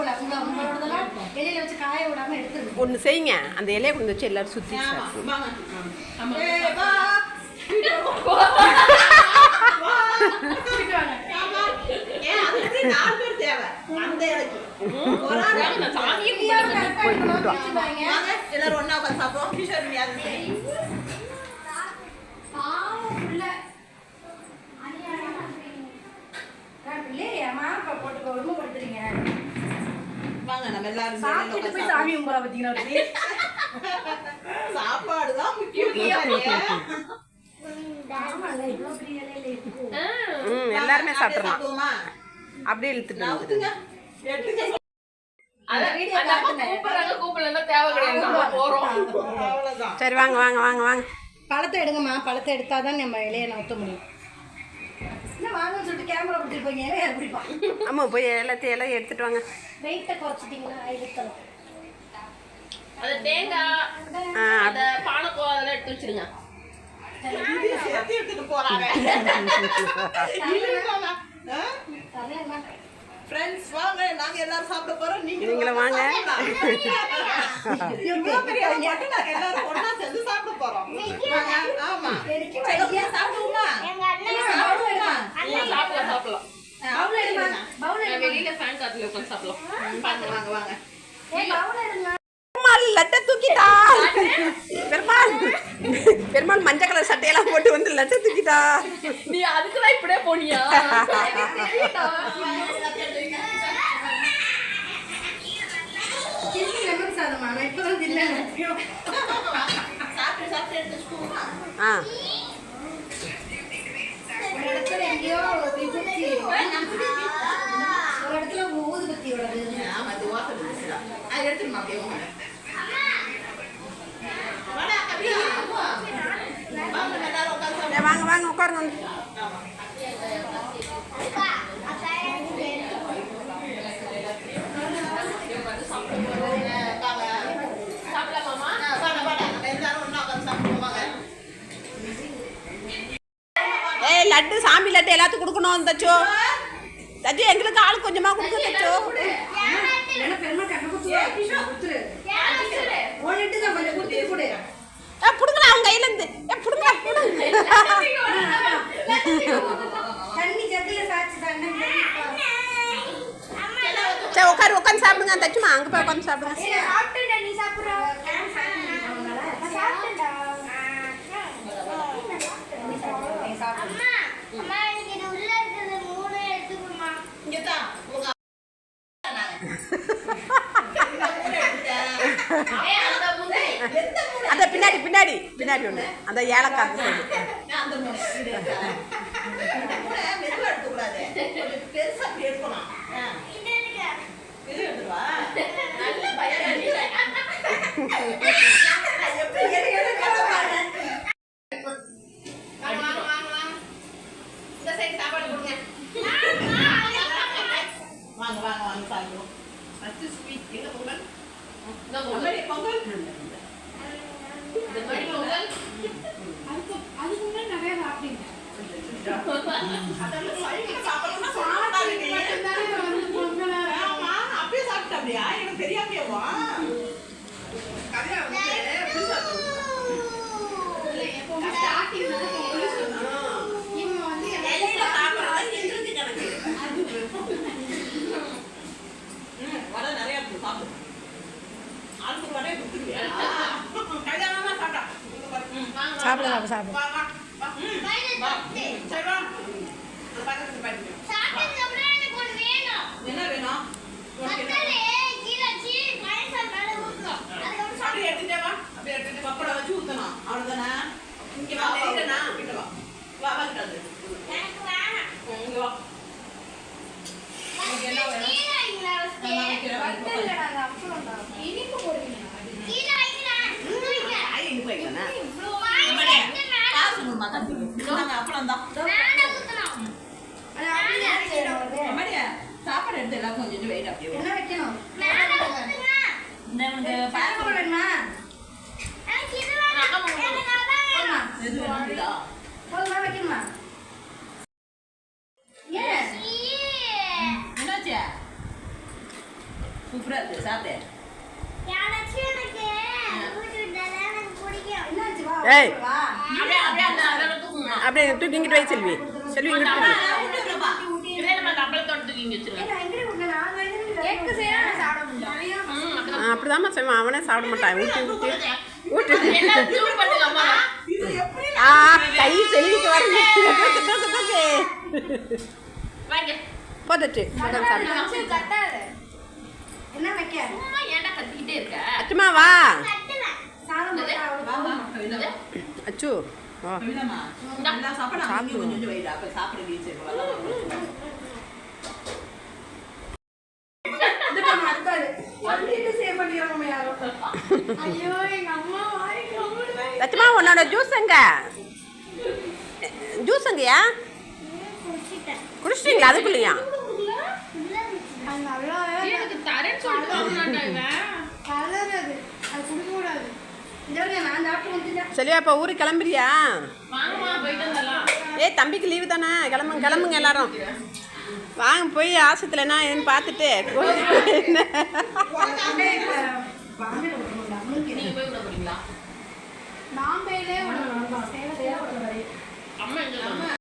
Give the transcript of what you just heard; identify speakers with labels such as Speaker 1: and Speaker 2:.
Speaker 1: போல உங்க உங்களோடதெல்லாம் வெளியில வச்சு காய விடாம எடுத்துருங்க.
Speaker 2: ஒன்று செய்யுங்க. அந்த இலையை கொண்டு வச்சு எல்லாரும் சுற்றி
Speaker 3: ஆமா, வாங்க.
Speaker 4: ஆமா.
Speaker 3: ஏய், வா. ஆமா. ஏன் அது எப்படி நாலு பேர் தேவை அந்த இலைக்கு. ஒரு ஆள்
Speaker 4: வாங்க, நான் சாமியை
Speaker 1: இந்தியாவை
Speaker 4: கும்பிடுறேன்.
Speaker 1: கரெக்டா இருக்கணும் வச்சுப்பாங்க
Speaker 3: வாங்க, எல்லாரும் ஒண்ணா உட்கார்ந்து சாப்பிடுவோம். கிஷோர், நீ அது செய்.
Speaker 1: பாவம் புள்ள. நான் பிள்ளையாம்மா இப்ப போட்டு கொடுமைப்படுத்துறீங்க.
Speaker 3: வாங்க, நம்ம எல்லாரும் இந்த இலையில
Speaker 1: சாப்பிட்டுட்டு
Speaker 3: உட்கார்ந்து
Speaker 1: போய் சாமி கும்பிட பார்த்தீங்களா அப்படி?
Speaker 3: சாப்பிடுவோம். சாப்பாடுதான் முக்கியம் கிஷோர்.
Speaker 1: ஆமாங்க, இவ்வளவு பெரிய இலையில இருக்கு.
Speaker 4: ஆ.
Speaker 2: ம் எல்லாருமே
Speaker 3: அப்படியே
Speaker 2: சாப்பிட்றலாம்
Speaker 3: சாப்பிடுவோமா?
Speaker 2: அப்படியே இழுத்துட்டு
Speaker 3: நான்
Speaker 2: வந்துடுங்க
Speaker 3: ஊத்துங்க. எடுத்துங்க.
Speaker 4: கிடையாது. நம்ம போறோம்.
Speaker 3: அவ்வளவுதான்.
Speaker 2: சரி வாங்க வாங்க வாங்க வாங்க.
Speaker 1: பழத்தை எடுங்கம்மா. பழத்தை எடுத்தாதான் நம்ம இலையை நவுத்த முடியும். வாங்கன்னு சொல்லிட்டு கேமரா பிடிச்சிருப்பீங்க இலையை பிடிப்பான்
Speaker 2: ஆமாம் போய் எல்லாத்தையும் எல்லாம் எடுத்துட்டு வாங்க.
Speaker 1: வெயிட்டை குறைச்சிட்டிங்களா இழுத்தலாம்
Speaker 4: அந்த தேங்காய், அந்த பானைக்கோ அதெல்லாம் எடுத்து வச்சிருங்க.
Speaker 3: எடுத்துட்டு போறாங்க. Friends, வாங்க நாங்க எல்லாரும் சாப்பிட போறோம். நீங்க
Speaker 2: நீங்களும் வாங்க.
Speaker 3: இவ்வளவு பெரிய எல்லாரும் ஒண்ணா சேர்ந்து சாப்பிட போறோம். வாங்க, ஆமா
Speaker 1: எனக்கு
Speaker 3: சரி, okay, சாப்பிடுவோமா சாப்பிடுவோமா?
Speaker 4: ம், சாப்பிடலாம், சாப்பிடலாம்.
Speaker 1: பவுல் எடுமா பவுல்
Speaker 4: நான்
Speaker 1: எடுமா
Speaker 4: காத்துல உட்கார்ந்து சாப்பிடலாம்.
Speaker 3: வாங்க வாங்க. வாங்க
Speaker 2: பெருமாள் லட்டை தூக்கிட்டா பெருமாள் பெருமாள் மஞ்சள் கலர் சட்டையெல்லாம் போட்டு வந்து லட்டை தூக்கிட்டா
Speaker 4: நீ அதுக்குதான் இப்படியே போனியா?
Speaker 2: ஆ.
Speaker 1: இடத்துல எங்கேயோ ஒரு இடத்துல ஊதுபத்தியோடது
Speaker 3: ஆமா இது வாசல் இருந்துச்சுடா. அது எடுத்துருமா அப்படியே வாங்க. வாடா, கவியா, அம்மா. வாங்க, நம்ம எல்லாரும் உட்கார்ந்து சாப்பிடுவோம்.
Speaker 2: ஏ, வாங்க வாங்க உட்காருங்க வந்து
Speaker 3: ஆமா. வாங்க.
Speaker 4: சாப்பிடலாமாமா
Speaker 3: ஆ, வாடா, வாடா. நம்ம எல்லாரும் ஒண்ணா உட்கார்ந்து சாப்பிடுவோம், வாங்க.
Speaker 2: ஏய் லட்டு சாமி லட்டு எல்லாத்துக்கும் கொடுக்கணும் தச்சோ தச்சு எங்களுக்கு ஆள் கொஞ்சமாக கொடுக்க தச்சோ
Speaker 1: என்ன
Speaker 2: ஏ அவங்க கையில இருந்து. ஏ புடுங்க புடுங்க சரி உட்காரு உட்காந்து சாப்பிடுங்க தச்சுமா அங்கே போய் உட்காந்து சாப்பிடுங்க.
Speaker 4: அந்த
Speaker 2: பின்னாடி பின்னாடி பின்னாடி ஒண்ணு. அந்த ஏலக்காய் அந்த side.
Speaker 3: நான் அந்த மூணு. இது இருக்கா? இந்த மூணை மெதுவா எடுக்கக்கூடாது. கொஞ்சம் பெருசா அப்படி எடுக்கணும். ஆ. இது எடுத்துட்டு வா.
Speaker 4: நல்ல பையன் நீ.
Speaker 3: எப்படி எடு, எடு, எடு, பாரு.
Speaker 4: வாங்க, வாங்க, வாங்க, வாங்க. இந்த side சாப்பாடு கொடுங்க.
Speaker 3: வாங்க வாங்க வாங்க சாப்பிடுவோம்
Speaker 4: First sweet. எங்க பொங்கல்? பொங்கல்.
Speaker 3: பொங்கல்.
Speaker 1: அதுக்கு முன்னாடி நிறைய சாப்பிட்டீங்க
Speaker 3: அப்படியே சாப்பிட்ட அப்படியா? எனக்கு தெரியாமையேவா? வடை நிறைய இருக்கு, சாப்பிடு. ஆளுக்கு ஒரு வடையை கொடுத்துருவியா? கல்யாணமா சாப்பிட்டா. இங்க பாரு. ம், வாங்க, வாங்க,
Speaker 1: சாப்பிடு,
Speaker 3: வாங்க.
Speaker 1: சாப்பிடு.
Speaker 3: வா, வா, வா. ம், வா. சரி, வா. பக்கத்துல பாருங்க. சாப்பாடு எடுத்து எல்லாம் கொஞ்சம் வெயிட் அப்படியே
Speaker 1: என்ன வைக்கணும் பருப்பு
Speaker 3: என்னாச்சு சூப்பரா
Speaker 4: அப்படியே
Speaker 2: தூக்கிங்கிட்டு போய் செல்வி. செல்வி அப்படிதாம்மா செய்வான் அவனே சாப்பிட மாட்டான். ஊட்டி ஊட்டி. ஊட்டி. ஆ கை செல்விக்கு
Speaker 5: வரணும் போதச்சு
Speaker 1: என்ன வைக்க?
Speaker 4: சும்மா
Speaker 2: வா. அச்சு லட்சுமா உன்னோட ஜூஸ் எங்க ஜூஸ் எங்கயா குடிச்சிட்டீங்களா அதுக்குள்ளயா
Speaker 4: தரேன்னு சொல்லிட்டு
Speaker 2: சரியா இப்போ ஊருக்கு கிளம்புறியா? ஏ தம்பிக்கு லீவு தானே? கிளம்புங்க கிளம்புங்க எல்லாரும். வாங்க போய் ஆசத்தில் என்ன ஏன்னு பார்த்துட்டு
Speaker 4: என்ன?